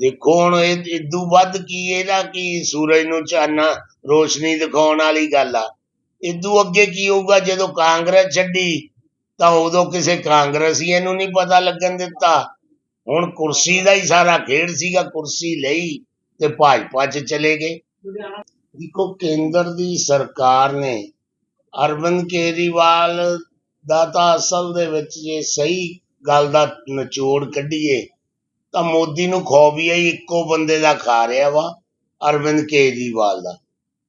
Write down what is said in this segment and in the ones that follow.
ਦੇਖੋ ਹੁਣ ਇਹ ਇਦੋਂ ਵੱਧ ਕੀ, ਇਹਦਾ ਕੀ ਸੂਰਜ ਨੂੰ ਚਾਨਣਾ ਰੋਸ਼ਨੀ ਦਿਖਾਉਣ ਵਾਲੀ ਗੱਲ ਆ। ਇਦੋਂ ਅੱਗੇ ਕੀ ਹੋਊਗਾ? ਜਦੋਂ ਕਾਂਗਰਸ ਛੱਡੀ, ਤਾਂ ਉਦੋਂ ਕਿਸੇ ਕਾਂਗਰਸੀਏ ਨੂੰ ਨਹੀਂ ਪਤਾ ਲੱਗਣ ਦਿੱਤਾ। ਹੁਣ ਕੁਰਸੀ ਦਾ ਹੀ ਸਾਰਾ ਖੇਡ ਸੀਗਾ, ਕੁਰਸੀ ਲਈ ਤੇ ਭਾਜਪਾ 'ਚ ਚਲੇ ਗਏ। ਦੇਖੋ, ਕੇਂਦਰ ਦੀ ਸਰਕਾਰ ਨੇ ਅਰਵਿੰਦ ਕੇਜਰੀਵਾਲ ਦਾ ਤਾਂ ਅਸਲ ਦੇ ਵਿੱਚ ਜੇ ਸਹੀ ਗੱਲ ਦਾ ਨਿਚੋੜ ਕੱਢੀਏ ਤਾਂ ਮੋਦੀ ਨੂੰ ਖੋਬੀਆ ਹੀ, ਇੱਕੋ ਬੰਦੇ ਦਾ ਖਾ ਰਿਹਾ ਵਾ, ਅਰਵਿੰਦ ਕੇਜਰੀਵਾਲ ਦਾ।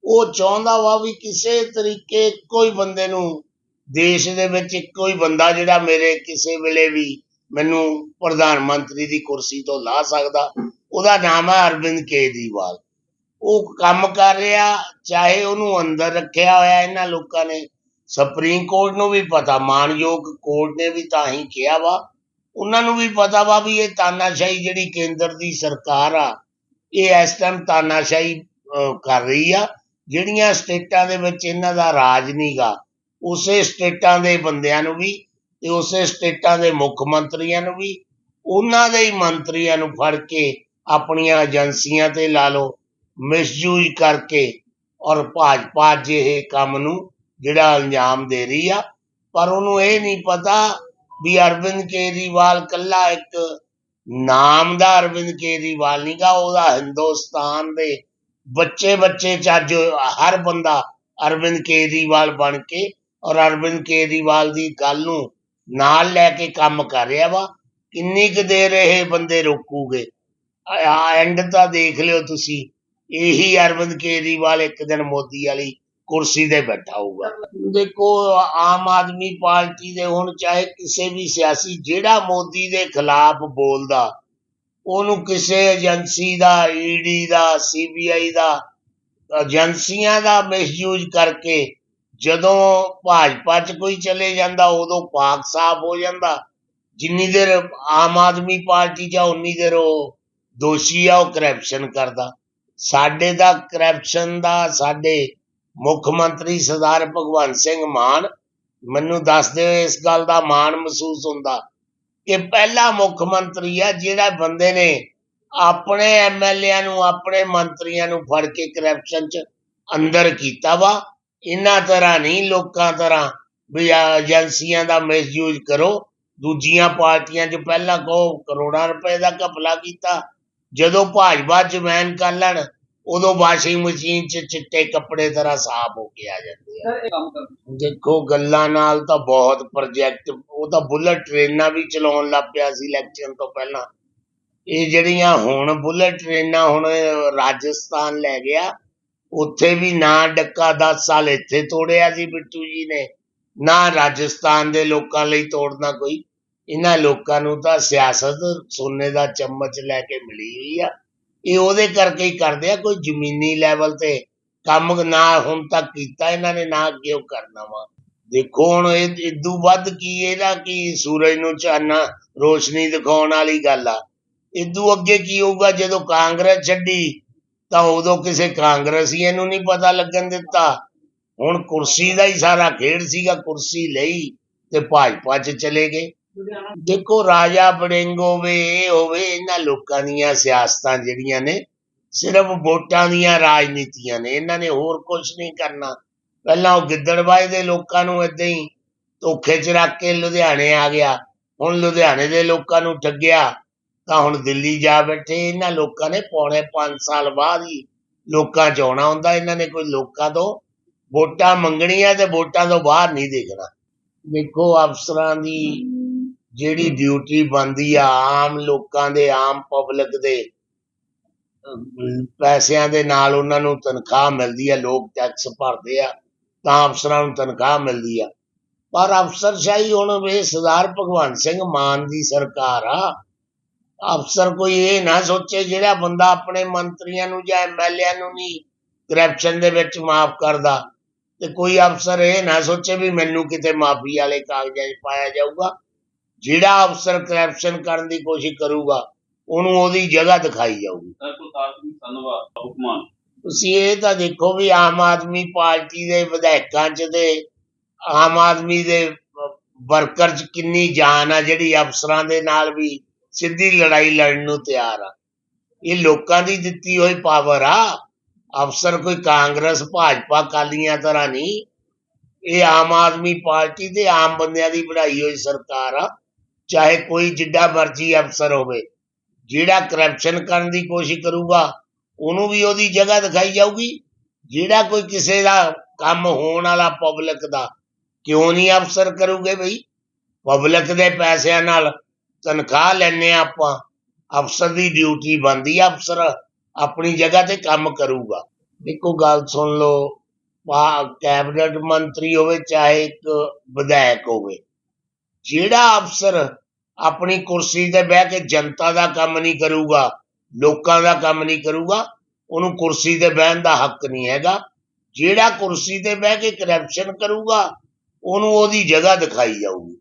ਉਹ ਚਾਹੁੰਦਾ ਵਾ ਵੀ ਕਿਸੇ ਤਰੀਕੇ ਇੱਕੋ ਹੀ ਬੰਦੇ ਨੂੰ, ਦੇਸ਼ ਦੇ ਵਿੱਚ ਇੱਕੋ ਹੀ ਬੰਦਾ ਜਿਹੜਾ ਮੇਰੇ ਕਿਸੇ ਵੇਲੇ ਵੀ ਮੈਨੂੰ ਪ੍ਰਧਾਨ ਮੰਤਰੀ ਦੀ ਕੁਰਸੀ ਤੋਂ ਲਾ ਸਕਦਾ, ਉਹਦਾ ਨਾਮ ਹੈ ਅਰਵਿੰਦ ਕੇਜਰੀਵਾਲ। ਉਹ ਕੰਮ ਕਰ ਰਿਹਾ, ਚਾਹੇ ਉਹਨੂੰ ਅੰਦਰ ਰੱਖਿਆ ਹੋਇਆ ਇਹਨਾਂ ਲੋਕਾਂ ਨੇ, ਸੁਪਰੀਮ ਕੋਰਟ ਨੂੰ ਵੀ ਪਤਾ, ਮਾਨਯੋਗ ਕੋਰਟ ਨੇ ਵੀ ਤਾਂ ਹੀ ਕਿਹਾ ਵਾ ਉਹਨਾਂ ਨੂੰ ਵੀ ਪਤਾ ਵਾ ਵੀ ਇਹ ਤਾਨਾਸ਼ਾਹੀ ਜਿਹੜੀ ਕੇਂਦਰ ਦੀ ਸਰਕਾਰ ਆ, ਇਹ ਇਸ ਟਾਈਮ ਤਾਨਾਸ਼ਾਹੀ ਕਰ ਰਹੀ ਆ। ਜਿਹੜੀਆਂ ਸਟੇਟਾਂ ਦੇ ਵਿੱਚ ਇਹਨਾਂ ਦਾ ਰਾਜ ਨਹੀਂਗਾ ਉਸੇ ਸਟੇਟਾਂ ਦੇ ਬੰਦਿਆਂ ਨੂੰ ਵੀ ਤੇ ਉਸੇ ਸਟੇਟਾਂ ਦੇ ਮੁੱਖ ਮੰਤਰੀਆਂ ਨੂੰ ਵੀ, ਉਹਨਾਂ ਦੇ ਹੀ ਮੰਤਰੀਆਂ ਨੂੰ ਫੜ ਕੇ ਆਪਣੀਆਂ ਏਜੰਸੀਆਂ ਤੇ ਲਾ ਲਓ, ਮਿਸਯੂਜ਼ ਕਰਕੇ ਔਰ ਭਾਜਪਾ ਜਿਹੇ ਕੰਮ ਨੂੰ ਜਿਹੜਾ ਅੰਜਾਮ ਦੇ ਰਹੀ ਆ। ਪਰ ਉਹਨੂੰ ਇਹ ਨਹੀਂ ਪਤਾ ਵੀ ਅਰਵਿੰਦ ਕੇਜਰੀਵਾਲ ਕੱਲਾ ਇੱਕ ਨਾਮ ਦਾ ਅਰਵਿੰਦ ਕੇਜਰੀਵਾਲ ਨਹੀਂਗਾ ਉਹਦਾ ਹਿੰਦੁਸਤਾਨ ਦੇ ਬੱਚੇ ਬੱਚੇ ਚ ਹਰ ਬੰਦਾ ਅਰਵਿੰਦ ਕੇਜਰੀਵਾਲ ਬਣ ਕੇ ਔਰ ਅਰਵਿੰਦ ਕੇਜਰੀਵਾਲ ਦੀ ਗੱਲ ਨੂੰ ਨਾਲ ਲੈ ਕੇ ਕੰਮ ਕਰ ਰਿਹਾ ਵਾ। ਕਿੰਨੀ ਕੁ ਦੇਰ ਇਹ ਬੰਦੇ ਰੋਕੂਗੇ? ਐਂਡ ਤਾਂ ਦੇਖ ਲਿਓ ਤੁਸੀਂ। ਇਹੀ ਅਰਵਿੰਦ ਕੇਜਰੀਵਾਲ ਇੱਕ ਦਿਨ ਮੋਦੀ ਵਾਲੀ ਕੁਰਸੀ ਤੇ ਬੈਠਾ ਹੋਊਗਾ। ਦੇਖੋ, ਆਮ ਆਦਮੀ ਪਾਰਟੀ ਦੇ ਹੁਣ ਚਾਹੇ ਕਿਸੇ ਵੀ ਸਿਆਸੀ, ਜਿਹੜਾ ਮੋਦੀ ਦੇ ਖਿਲਾਫ ਬੋਲਦਾ, ਉਹਨੂੰ ਕਿਸੇ ਏਜੰਸੀ ਦਾ ਈਡੀ ਦਾ ਸੀਬੀਆਈ ਦਾ, ਏਜੰਸੀਆਂ ਦਾ ਮਿਸਯੂਜ਼ ਕਰਕੇ ਜਦੋਂ ਭਾਜਪਾ 'ਚ ਕੋਈ ਚਲੇ ਜਾਂਦਾ, ਉਦੋਂ ਪਾਕ ਸਾਫ਼ ਹੋ ਜਾਂਦਾ। ਜਿੰਨੀ ਦੇਰ ਆਮ ਆਦਮੀ ਪਾਰਟੀ 'ਚ ਆ, ਉਨੀ ਦੇਰ ਉਹ ਦੋਸ਼ੀ ਆ, ਉਹ ਕਰਪਸ਼ਨ ਕਰਦਾ। ਸਾਡੇ ਦਾ ਕਰਪਸ਼ਨ ਦਾ, ਸਾਡੇ ਮੁੱਖ ਮੰਤਰੀ ਸਰਦਾਰ ਭਗਵੰਤ ਸਿੰਘ ਮਾਨ ਮੈਨੂੰ ਦੱਸਦੇ ਹੋਏ ਇਸ ਗੱਲ ਦਾ ਮਾਣ ਮਹਿਸੂਸ ਹੁੰਦਾ। ਕਿ ਪਹਿਲਾ ਮੁੱਖ ਮੰਤਰੀ ਆ ਜਿਹੜਾ ਬੰਦੇ ਨੇ ਆਪਣੇ ਐਮਐਲਏਆਂ ਨੂੰ, ਆਪਣੇ ਮੰਤਰੀਆਂ ਨੂੰ ਫੜ ਕੇ ਕਰਪਸ਼ਨ 'ਚ ਅੰਦਰ ਕੀਤਾ ਵਾ। ਇਹਨਾਂ ਤਰ੍ਹਾਂ ਨਹੀਂ, ਲੋਕਾਂ ਤਰ੍ਹਾਂ ਵੀ ਏਜੰਸੀਆਂ ਦਾ ਮਿਸਯੂਜ਼ ਕਰੋ। ਦੂਜੀਆਂ ਪਾਰਟੀਆਂ 'ਚ ਪਹਿਲਾਂ ਕਹੋ ਕਰੋੜਾਂ ਰੁਪਏ ਦਾ ਘਪਲਾ ਕੀਤਾ। ਜਦੋਂ ਭਾਜਪਾ ਜਮੈਨ ਕਰ ਲੈਣ ਉਦੋਂ ਵਾਸ਼ਿੰਗ ਮਸ਼ੀਨ 'ਚ ਚਿੱਟੇ ਕੱਪੜੇ ਤਰ੍ਹਾਂ ਸਾਫ਼ ਹੋ ਕੇ ਆ ਜਾਂਦੇ ਆ। ਸਰ ਇਹ ਕੰਮ ਕਰ। ਦੇਖੋ ਗੱਲਾਂ ਨਾਲ ਤਾਂ ਬਹੁਤ ਪ੍ਰੋਜੈਕਟ ਉਹ ਤਾਂ ਬੁਲਟ ਟ੍ਰੇਨਾਂ ਵੀ ਚਲਾਉਣ ਲੱਗ ਪਿਆ ਸੀ ਇਲੈਕਸ਼ਨ ਤੋਂ ਪਹਿਲਾਂ। ਇਹ ਜਿਹੜੀਆਂ ਹੁਣ ਬੁਲਟ ਟ੍ਰੇਨਾਂ ਹੁਣ ਰਾਜਸਥਾਨ ਲੈ ਗਿਆ ਉੱਥੇ ਵੀ ਨਾ ਡੱਕਾ 10 ਸਾਲ ਇੱਥੇ ਤੋੜਿਆ ਸੀ ਬਿੱਟੂ ਜੀ ਨੇ ਨਾ ਰਾਜਸਥਾਨ ਦੇ ਲੋਕਾਂ ਲਈ ਤੋੜਨਾ ਕੋਈ। ਇਹਨਾਂ ਲੋਕਾਂ ਨੂੰ ਤਾਂ ਸਿਆਸਤ ਸੋਨੇ ਦਾ ਚਮਚ ਲੈ ਕੇ ਮਿਲੀ ਹੋਈ ਆ। ਇਹ ਉਹਦੇ ਕਰਕੇ ਹੀ ਕਰਦੇ ਆ, ਕੋਈ ਜ਼ਮੀਨੀ ਲੈਵਲ ਤੇ ਕੰਮ ਨਾ ਹੁਣ ਤੱਕ ਕੀਤਾ, ਇਹਨਾਂ ਨੇ ਨਾ ਅੱਗੇ ਉਹ ਕਰਨਾ ਵਾ। ਦੇਖੋ ਹੁਣ ਇਹ ਇਦੋਂ ਵੱਧ ਕੀ ਇਹਦਾ ਕੀ ਸੂਰਜ ਨੂੰ ਚਾਨਣਾ, ਰੋਸ਼ਨੀ ਦਿਖਾਉਣ ਵਾਲੀ ਗੱਲ ਆ। ਇਦੋਂ ਅੱਗੇ ਕੀ ਹੋਊਗਾ, ਜਦੋਂ ਕਾਂਗਰਸ ਛੱਡੀ, ਤਾਂ ਉਦੋਂ ਕਿਸੇ ਕਾਂਗਰਸੀਏ ਨੂੰ ਨਹੀਂ ਪਤਾ ਲੱਗਣ ਦਿੱਤਾ। ਹੁਣ ਕੁਰਸੀ ਦਾ ਹੀ ਸਾਰਾ ਖੇਡ ਸੀਗਾ, ਕੁਰਸੀ ਲਈ ਤੇ ਭਾਜਪਾ 'ਚ ਚਲੇ ਗਏ। ਦੇਖੋ ਰਾਜਾ ਬੜਿੰਗ ਹੋਵੇ ਇਹ ਹੋਵੇ, ਇਹਨਾਂ ਲੋਕਾਂ ਦੀਆਂ ਸਿਆਸਤਾਂ ਜਿਹੜੀਆਂ ਨੇ, ਸਿਰਫ ਵੋਟਾਂ ਦੀਆਂ ਰਾਜਨੀਤੀਆਂ ਨੇ, ਇਹਨਾਂ ਨੇ ਹੋਰ ਕੁਝ ਨਹੀਂ ਕਰਨਾ। ਪਹਿਲਾਂ ਉਹ ਗਿੱਦੜਬਾਈ ਦੇ ਲੋਕਾਂ ਨੂੰ ਏਦਾਂ ਹੀ ਧੋਖੇ 'ਚ ਰੱਖ ਕੇ ਲੁਧਿਆਣੇ ਆ ਗਿਆ, ਹੁਣ ਲੁਧਿਆਣੇ ਦੇ ਲੋਕਾਂ ਨੂੰ ਠੱਗਿਆ, ਤਾਂ ਹੁਣ ਦਿੱਲੀ ਜਾ ਬੈਠੇ, ਇਹਨਾਂ ਲੋਕਾਂ ਨੇ ਪੌਣੇ 5 ਸਾਲ ਬਾਅਦ ਹੀ ਲੋਕਾਂ 'ਚ ਆਉਣਾ ਹੁੰਦਾ, ਇਹਨਾਂ ਨੇ ਕੋਈ ਲੋਕਾਂ ਤੋਂ ਵੋਟਾਂ ਮੰਗਣੀਆਂ ਤੇ ਵੋਟਾਂ ਤੋਂ ਬਾਹਰ ਨਹੀਂ ਦੇਖਣਾ। ਦੇਖੋ ਅਫਸਰਾਂ ਦੀ ਜਿਹੜੀ ਡਿਊਟੀ ਬਣਦੀ ਆ ਆਮ ਲੋਕਾਂ ਦੇ ਆਮ ਪਬਲਿਕ ਦੇ ਪੈਸਿਆਂ ਦੇ ਨਾਲ ਉਹਨਾਂ ਨੂੰ ਤਨਖਾਹ ਮਿਲਦੀ ਆ ਲੋਕ ਟੈਕਸ ਭਰਦੇ ਆ ਤਾਂ ਅਫਸਰਾਂ ਨੂੰ ਤਨਖਾਹ ਮਿਲਦੀ ਆ। ਪਰ ਅਫਸਰਸ਼ਾਹੀ ਹੁਣ ਵੇ ਸਰਦਾਰ ਭਗਵੰਤ ਸਿੰਘ ਮਾਨ ਦੀ ਸਰਕਾਰ ਆ। ਅਫਸਰ ਕੋਈ ਇਹ ਨਾ ਸੋਚੇ ਜਿਹੜਾ ਬੰਦਾ ਆਪਣੇ ਮੰਤਰੀਆਂ ਨੂੰ ਜਾਂ ਐਮਐਲਏਆਂ ਨੂੰ ਨਹੀਂ ਕਰਪਸ਼ਨ ਦੇ ਵਿੱਚ ਮਾਫ ਕਰਦਾ ਤੇ ਕੋਈ ਅਫਸਰ ਇਹ ਨਾ ਸੋਚੇ ਵੀ ਮੈਨੂੰ ਕਿਤੇ ਮਾਫੀ ਵਾਲੇ ਕਾਗਜ਼ਾਂ 'ਚ ਪਾਇਆ ਜਾਊਗਾ। ਜਿਹੜਾ ਅਫਸਰ ਕਰਪਸ਼ਨ ਕਰਨ ਦੀ ਕੋਸ਼ਿਸ਼ ਕਰੂਗਾ ਉਹਨੂੰ ਉਹਦੀ ਜਗ੍ਹਾ ਦਿਖਾਈ ਜਾਊਗੀ। ਸਰ ਕੁਲਤਾਰ ਸਿੰਘ ਸੰਧਵਾ ਹੁਕਮਾਨ ਤੁਸੀਂ ਇਹ ਤਾਂ ਦੇਖੋ ਵੀ ਆਮ ਆਦਮੀ ਪਾਰਟੀ ਦੇ ਵਿਧਾਇਕਾਂ 'ਚ ਤੇ ਆਮ ਆਦਮੀ ਦੇ ਵਰਕਰ 'ਚ ਕਿੰਨੀ ਜਾਨ ਆ ਜਿਹੜੀ ਅਫਸਰਾਂ ਦੇ ਨਾਲ ਵੀ ਸਿੱਧੀ ਲੜਾਈ ਲੜਨ ਨੂੰ ਤਿਆਰ ਆ। ਇਹ ਲੋਕਾਂ ਦੀ ਦਿੱਤੀ ਹੋਈ ਪਾਵਰ ਆ। ਅਫਸਰ ਕੋਈ ਕਾਂਗਰਸ ਭਾਜਪਾ ਕਾਲੀਆਂ ਤਰ੍ਹਾਂ ਨਹੀਂ। ਇਹ ਆਮ ਆਦਮੀ ਪਾਰਟੀ ਤੇ ਆਮ ਬੰਦਿਆਂ ਦੀ ਬਣਾਈ ਹੋਈ ਸਰਕਾਰ ਆ। ਚਾਹੇ ਕੋਈ ਜਿੱਡਾ ਮਰਜ਼ੀ ਅਫਸਰ ਹੋਵੇ, ਜਿਹੜਾ ਕਰਪਸ਼ਨ ਕਰਨ ਦੀ ਕੋਸ਼ਿਸ਼ ਕਰੂਗਾ, ਉਹਨੂੰ ਵੀ ਉਹਦੀ ਜਗ੍ਹਾ ਦਿਖਾਈ ਜਾਊਗੀ। ਜਿਹੜਾ ਕੋਈ ਕਿਸੇ ਦਾ ਕੰਮ ਹੋਣ ਵਾਲਾ ਪਬਲਿਕ ਦਾ, ਕਿਉਂ ਨਹੀਂ ਅਫਸਰ ਕਰੂਗੇ ਬਈ? ਪਬਲਿਕ ਦੇ ਪੈਸਿਆਂ ਨਾਲ ਤਨਖਾਹ ਲੈਣੇ ਆਪਾਂ, ਅਫਸਰ ਦੀ ਡਿਊਟੀ ਬਣਦੀ ਅਫਸਰ ਆਪਣੀ ਜਗ੍ਹਾ ਤੇ ਕੰਮ ਕਰੂਗਾ। ਇੱਕੋ ਗੱਲ ਸੁਣ ਲਓ ਕੈਬਨਿਟ ਮੰਤਰੀ ਹੋਵੇ, ਚਾਹੇ ਇੱਕ ਵਿਧਾਇਕ ਹੋਵੇ ਜਿਹੜਾ ਅਫਸਰ ਆਪਣੀ ਕੁਰਸੀ ਤੇ ਬਹਿ ਕੇ ਜਨਤਾ ਦਾ ਕੰਮ ਨਹੀਂ ਕਰੂਗਾ, ਲੋਕਾਂ ਦਾ ਕੰਮ ਨਹੀਂ ਕਰੂਗਾ, ਉਹਨੂੰ ਕੁਰਸੀ ਤੇ ਬਹਿਣ ਦਾ ਹੱਕ ਨਹੀਂ ਹੈਗਾ। ਜਿਹੜਾ ਕੁਰਸੀ ਤੇ ਬਹਿ ਕੇ ਕਰਪਸ਼ਨ ਕਰੂਗਾ, ਉਹਨੂੰ ਉਹਦੀ ਜਗ੍ਹਾ ਦਿਖਾਈ ਜਾਊਗੀ।